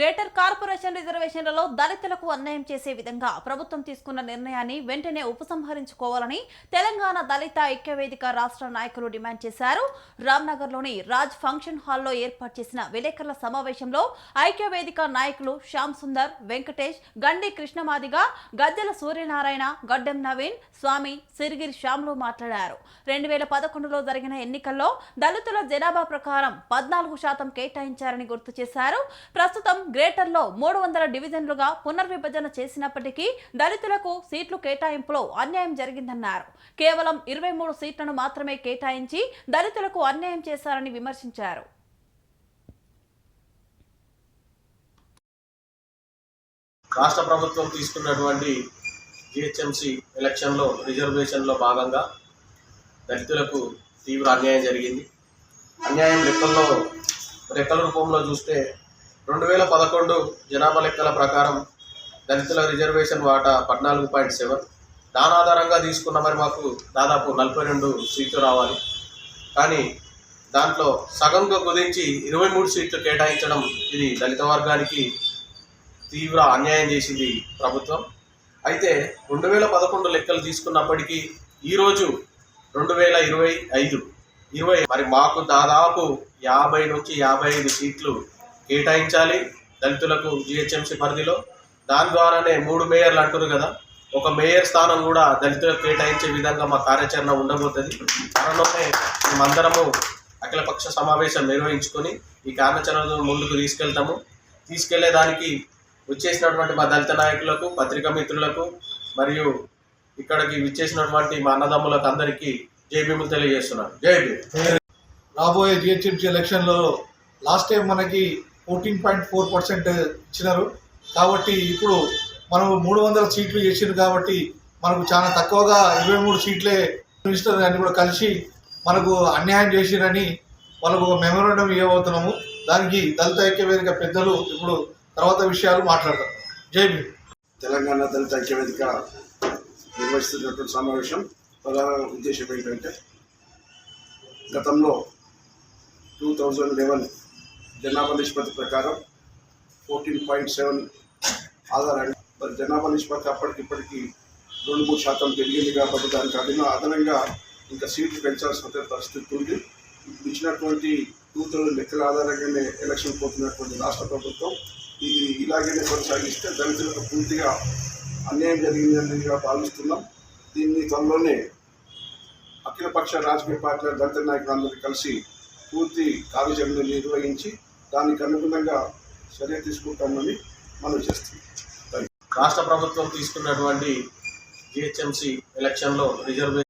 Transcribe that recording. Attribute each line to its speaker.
Speaker 1: Greater corporation రిజర్వేషన్లలో దళితులకు అన్యాయం చేసే విధంగా ప్రభుత్వం తీసుకున్న నిర్ణయాన్ని వెంటనే ఉపసంహరించుకోవాలని తెలంగాణ దళిత ఐక్యవేదిక రాష్ట్ర నాయకులు డిమాండ్ చేశారు. రామ్నగర్లోని రాజ్ ఫంక్షన్ హాల్లో ఏర్పాటు చేసిన విలేకరుల సమావేశంలో ఐక్యవేదిక నాయకులు శ్యామ్ సుందర్ వెంకటేష్ గండి కృష్ణమాదిగ గద్దెల సూర్యనారాయణ గడ్డెం నవీన్ స్వామి సిరిగిరి శ్యామ్లు మాట్లాడారు. రెండు వేల పదకొండులో జరిగిన ఎన్నికల్లో దళితుల జనాభా ప్రకారం పద్నాలుగు శాతం కేటాయించారని గుర్తు చేశారు. ప్రస్తుతం గ్రేటర్లో మూడు వందల డివిజన్లుగా పునర్విభజన చేసినప్పటికీ దళితులకు సీట్లు కేటాయింపులో అన్యాయం జరిగిందన్నారు. కేవలం ఇరవై మూడు సీట్లను మాత్రమే కేటాయించి దళితులకు అన్యాయం చేశారని విమర్శించారు.
Speaker 2: రాష్ట్ర ప్రభుత్వం తీసుకున్నటువంటి జిహెచ్ఎంసి ఎలక్షన్లో రిజర్వేషన్లో భాగంగా దళితులకు తీవ్ర అన్యాయం జరిగింది. అన్యాయం లెక్కల్లో రెక్కల రూపంలో చూస్తే రెండు వేల పదకొండు జనాభా లెక్కల ప్రకారం దళితుల రిజర్వేషన్ వాటా పద్నాలుగు పాయింట్ సెవెన్. దాని ఆధారంగా తీసుకున్న మరి మాకు దాదాపు నలభై రెండు సీట్లు రావాలి. కానీ దాంట్లో సగంగా కుదించి ఇరవై మూడు సీట్లు కేటాయించడం ఇది దళిత వర్గానికి తీవ్ర అన్యాయం చేసింది ప్రభుత్వం. అయితే రెండు వేల పదకొండు లెక్కలు తీసుకున్నప్పటికీ ఈరోజు రెండు వేల ఇరవై ఐదు ఇరవై మరి మాకు దాదాపు యాభై నుంచి యాభై ఐదు సీట్లు కేటాయించాలి దళితులకు జిహెచ్ఎంసీ పరిధిలో. దాని ద్వారానే మూడు మేయర్లు అంటారు కదా. ఒక మేయర్ స్థానం కూడా దళితులకు కేటాయించే విధంగా మా కార్యాచరణ ఉండబోతుంది. త్వరలోనే మేమందరము అఖిలపక్ష సమావేశం నిర్వహించుకొని ఈ కార్యాచరణను ముందుకు తీసుకెళ్తాము. తీసుకెళ్ళేదానికి వచ్చేసినటువంటి మా దళిత నాయకులకు పత్రికా మిత్రులకు మరియు ఇక్కడికి విచ్చేసినటువంటి మా అన్నదమ్ములకు అందరికీ జై తెలియజేస్తున్నాను. జై
Speaker 3: రాబోయే జిహెచ్ఎంసీ ఎలక్షన్లో లాస్ట్ టైం మనకి ఫోర్టీన్ పాయింట్ ఫోర్ పర్సెంట్ ఇచ్చినారు. కాబట్టి ఇప్పుడు మనం మూడు వందల సీట్లు చేసింది కాబట్టి మనకు చాలా తక్కువగా ఇరవై మూడు సీట్లే మినిస్టర్ గారిని కూడా కలిసి మనకు అన్యాయం చేసిరని వాళ్ళకు ఒక మెమోరాండం ఇవ్వబోతున్నాము. దానికి దళిత ఐక్య వేదిక పెద్దలు ఇప్పుడు తర్వాత విషయాలు మాట్లాడతారు. జై భీమ్.
Speaker 4: తెలంగాణ దళిత ఐక్యవేదిక నిర్వహిస్తున్నటువంటి సమావేశం ప్రధాన ఉద్దేశం ఏంటంటే గతంలో టూ థౌజండ్ లెవెన్ జనాభా నిష్పత్తి ప్రకారం ఫోర్టీన్ పాయింట్ సెవెన్ ఆధారంగా మరి జనాభా నిష్పత్తి అప్పటికిప్పటికి రెండు మూడు శాతం పెరిగింది కాబట్టి దానికి అదన అదనంగా ఇంకా సీట్లు పెంచాల్సిన పరిస్థితి ఉంది. ఇచ్చినటువంటి టూ థౌజండ్ లెక్కల ఆధారంగానే ఎలక్షన్ పోతున్నటువంటి రాష్ట్ర ప్రభుత్వం ఇది ఇలాగనే కొనసాగిస్తే దళితులకు పూర్తిగా అన్యాయం జరిగిందని భావిస్తున్నాం. దీన్ని త్వరలోనే అఖిలపక్ష రాజకీయ పార్టీల దళిత నాయకులందరూ కలిసి పూర్తి కార్యాచరణ నిర్వహించి దానికి అనుగుణంగా చర్య తీసుకుంటామని మనం చేస్తున్నాం.
Speaker 2: రాష్ట్ర ప్రభుత్వం తీసుకున్నటువంటి జిహెచ్ఎంసీ ఎలక్షన్లో రిజర్వే